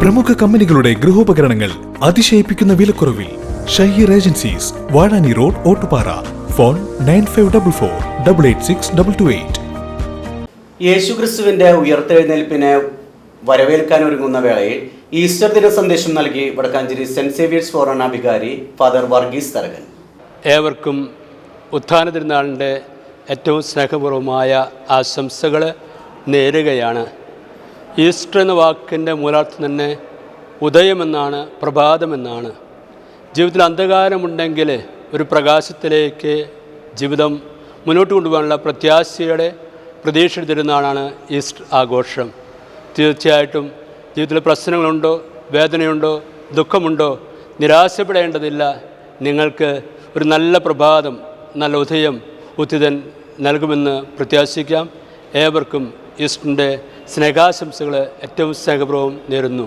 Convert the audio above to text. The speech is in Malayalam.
പ്രമുഖ കമ്പനികളുടെ ഗൃഹോപകരണങ്ങൾ അതിശയിപ്പിക്കുന്ന വിലക്കുറവിൽ Shaheer agencies Vazhani road Ottupara. Phone nine five double four double eight six double two eight. യേശുക്രിസ്തുവിന്റെ ഉയർത്തെഴുന്നേൽപ്പിനെ വരവേൽക്കാൻ ഒരുങ്ങുന്ന വേളയിൽ ഈസ്റ്റർ ദിന സന്ദേശം നൽകി വടക്കാഞ്ചേരി സെന്റ് സേവിയേഴ്സ് ഫോറൻ അധികാരി ഫാദർ വർഗീസ് തരകൻ. ഏവർക്കും ഉത്ഥാന തിരുനാളിന്റെ ഏറ്റവും സ്നേഹപൂർവമായ ആശംസകൾ നേരുകയാണ്. ഈസ്റ്റർ എന്ന വാക്കിന്റെ മൂലാർത്ഥം തന്നെ ഉദയമെന്നാണ് പ്രഭാതമെന്നാണ്. ജീവിതത്തിൽ അന്ധകാരമുണ്ടെങ്കിൽ ഒരു പ്രകാശത്തിലേക്ക് ജീവിതം മുന്നോട്ട് കൊണ്ടുപോകാനുള്ള പ്രത്യാശയുടെ പ്രതീക്ഷ തരുന്നതാണ് ഈസ്റ്റർ ആഘോഷം. തീർച്ചയായിട്ടും ജീവിതത്തിൽ പ്രശ്നങ്ങളുണ്ടോ വേദനയുണ്ടോ ദുഃഖമുണ്ടോ നിരാശപ്പെടേണ്ടതില്ല. നിങ്ങൾക്ക് ഒരു നല്ല പ്രഭാതം നല്ല ഉദയം ഉത്തിതൻ നൽകുമെന്ന് പ്രത്യാശിക്കാം. ഏവർക്കും ഈസ്റ്ററിന്റെ സ്നേഹാശംസകൾ ഏറ്റവും സ്നേഹപൂർവം നേരുന്നു.